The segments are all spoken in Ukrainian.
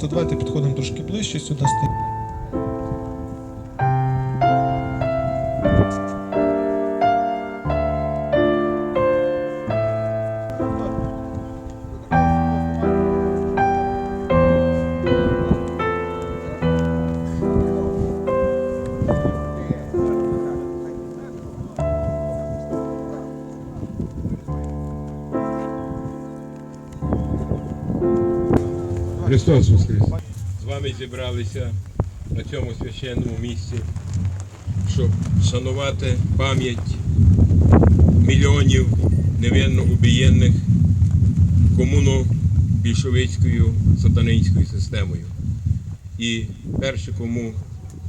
Товариство, давайте підходимо трошки ближче сюди. Христос Воскрес! з вами зібралися на цьому священному місці, щоб шанувати пам'ять мільйонів невинно убієнних комуно більшовицькою сатанинською системою. І перше, кому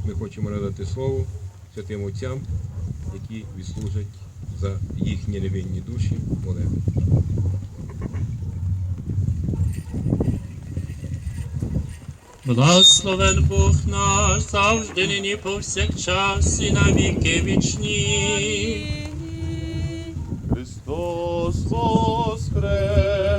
ми хочемо надати слово святим отцям, які відслужать за їхні невинні душі молебень. Благословен Бог наш, завжди нині повсякчас і на віки вічні. Христос воскрес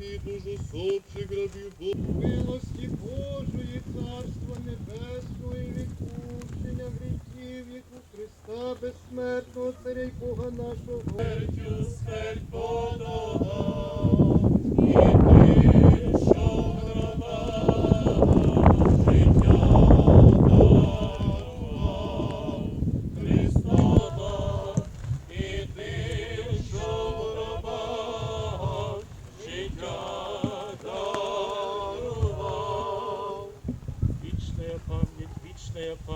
Совпопі дуже сопчих грабів Бог. Милості Божої, Царства Небесного і відпущення гріхів, як у Христа безсмертного Царя й Бога нашого. Смертю смерть подолав, і ти,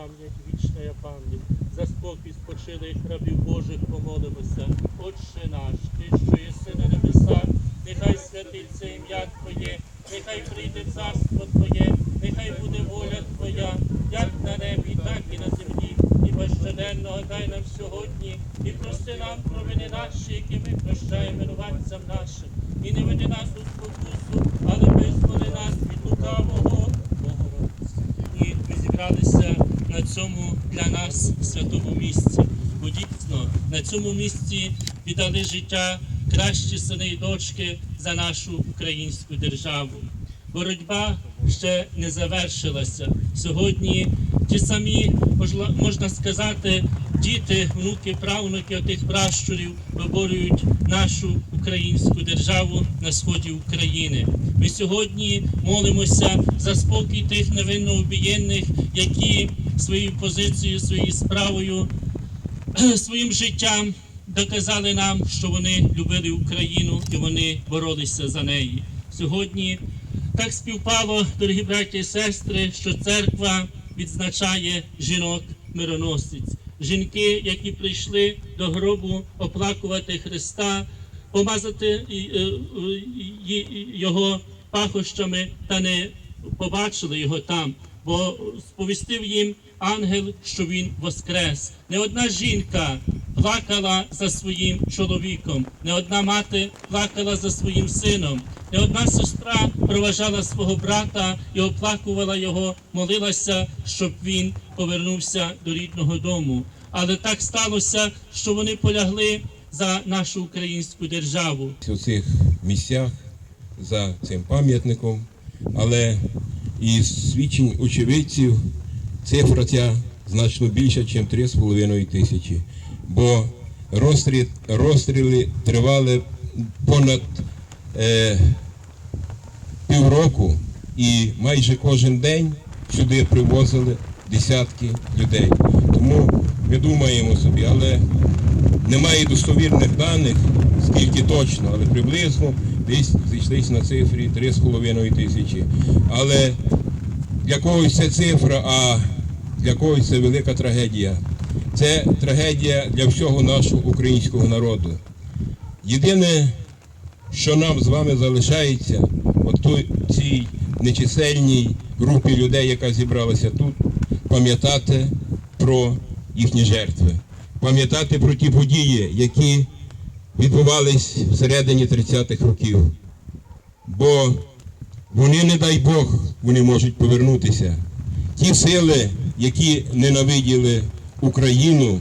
пам'ять, вічная пам'ять. За спокій спочилих рабів Божих помолимося. Отче наш, ти, що єси на небесах, нехай святиться ім'я Твоє, нехай прийде царство Твоє, нехай буде воля Твоя, як на небі, так і на землі. І щоденного дай нам сьогодні, і прости нам провини наші, які ми прощаємо винуватцям нашим. І не веди нас у спокусу, але визволи нас від лукавого. Богородице. І ми зібралися на цьому для нас святому місці. Бо дійсно на цьому місці віддали життя кращі сини і дочки за нашу українську державу. Боротьба ще не завершилася. Сьогодні ті самі, можна сказати, діти, внуки, правнуки отих пращурів виборюють нашу українську державу на сході України. Ми сьогодні молимося за спокій тих невинно убієнних, які своєю позицією, своєю справою, своїм життям доказали нам, що вони любили Україну і вони боролися за неї. Сьогодні так співпало, дорогі браті і сестри, що церква відзначає жінок мироносиць. Жінки, які прийшли до гробу оплакувати Христа, помазати е, його пахощами та не побачили його там, бо сповістив їм ангел, що він воскрес. Не одна жінка плакала за своїм чоловіком, не одна мати плакала за своїм сином, не одна сестра проважала свого брата і оплакувала його, молилася, щоб він повернувся до рідного дому. Але так сталося, що вони полягли за нашу українську державу. у цих місцях за цим пам'ятником, але із свідчень очевидців цифра ця значно більша, ніж 3,5 тисячі. Бо розстріл, розстріли тривали понад е, півроку, і майже кожен день сюди привозили десятки людей. Тому ми думаємо собі, але немає достовірних даних, скільки точно, але приблизно десь зійшлися на цифрі 3,5 тисячі. Але для когось це цифра, а для когось це велика трагедія. Це трагедія для всього нашого українського народу. Єдине, що нам з вами залишається, от цій нечисельній групі людей, яка зібралася тут, пам'ятати про їхні жертви, пам'ятати про ті події, які відбувались всередині 30-х років. бо вони, не дай Бог, вони можуть повернутися. Ті сили, які ненавиділи Україну,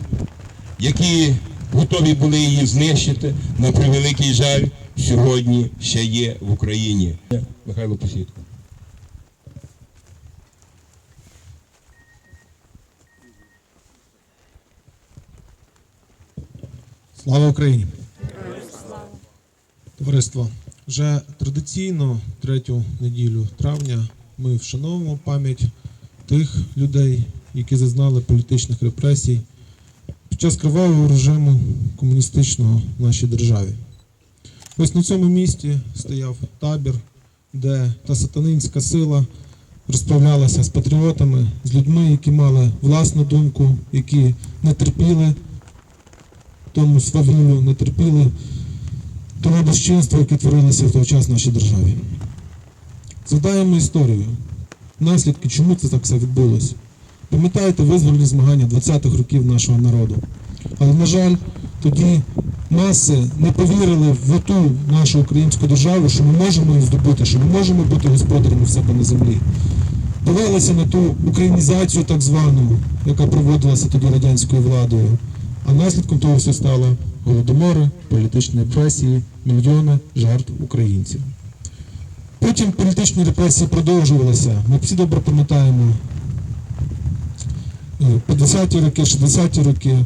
які готові були її знищити, на превеликий жаль, сьогодні ще є в Україні. Михайло Посідко. Слава Україні! Товариство, вже традиційно третю неділю травня ми вшановуємо пам'ять тих людей, які зазнали політичних репресій під час кривавого режиму комуністичного в нашій державі. Ось на цьому місці стояв табір, де та сатанинська сила розправлялася з патріотами, з людьми, які мали власну думку, які не терпіли тому свавіллю, не терпіли того безчинства, яке творилося в той час в нашій державі. Згадаємо історію, наслідки, чому це так все відбулося. Пам'ятаєте визвольні змагання 20-х років нашого народу. Але, на жаль, тоді маси не повірили в ту нашу українську державу, що ми можемо її здобути, що ми можемо бути господарями в себе на землі. Дивилися на ту українізацію так звану, яка проводилася тоді радянською владою. А наслідком того все стало голодомори, політичні репресії, мільйони жертв українців. Потім політичні репресії продовжувалися. Ми всі добре пам'ятаємо е, 50-ті роки, 60-ті роки.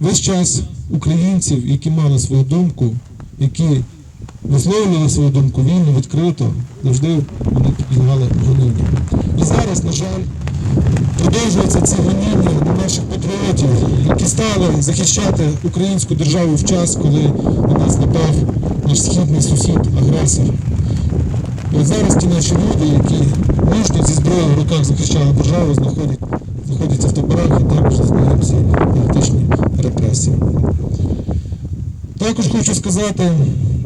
Весь час українців, які мали свою думку, які висловлювали свою думку вільно, відкрито, завжди вони підлягали гонінням. І зараз, на жаль, продовжуються ці гоніння на наших патріотів, які стали захищати українську державу в час, коли на нас напав наш східний сусід, агресор. І от зараз ті наші люди, які мужньо зі зброєю в руках захищали державу, знаходять, знаходяться в таборах і також зазнають ці політичні репресії. Також хочу сказати,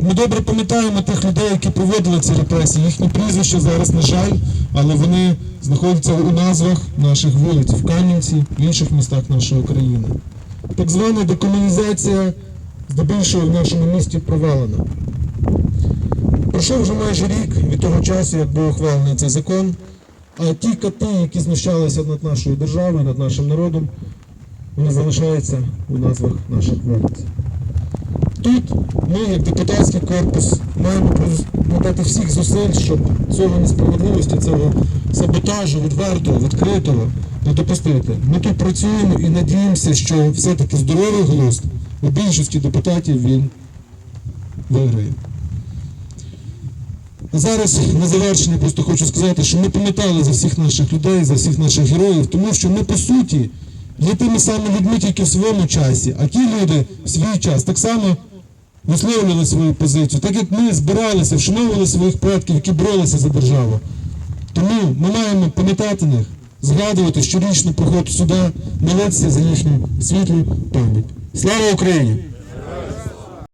ми добре пам'ятаємо тих людей, які проводили ці репресії. Їхні прізвища зараз, на жаль, але вони знаходяться у назвах наших вулиць в Кам'янці, в інших містах нашої країни. Так звана декомунізація здебільшого в нашому місті провалена. Пройшов вже майже рік від того часу, як був ухвалений цей закон, а ті коти, які знущалися над нашою державою, над нашим народом, вони залишаються у назвах наших вулиць. Тут ми, як депутатський корпус, маємо надати всіх зусиль, щоб цього несправедливості, цього саботажу відвертого, відкритого не допустити. Ми тут працюємо і надіємося, що все-таки здоровий глузд у більшості депутатів він виграє. Зараз на завершення просто хочу сказати, що ми пам'ятали за всіх наших людей, за всіх наших героїв, тому що ми по суті є тими самими людьми тільки в своєму часі, а ті люди в свій час так само висловлювали свою позицію, так як ми збиралися, вшановували своїх предків, які боролися за державу. Тому ми маємо пам'ятати них, згадувати щорічно приходити сюди, молитися за їхню світлу пам'ять. Слава Україні!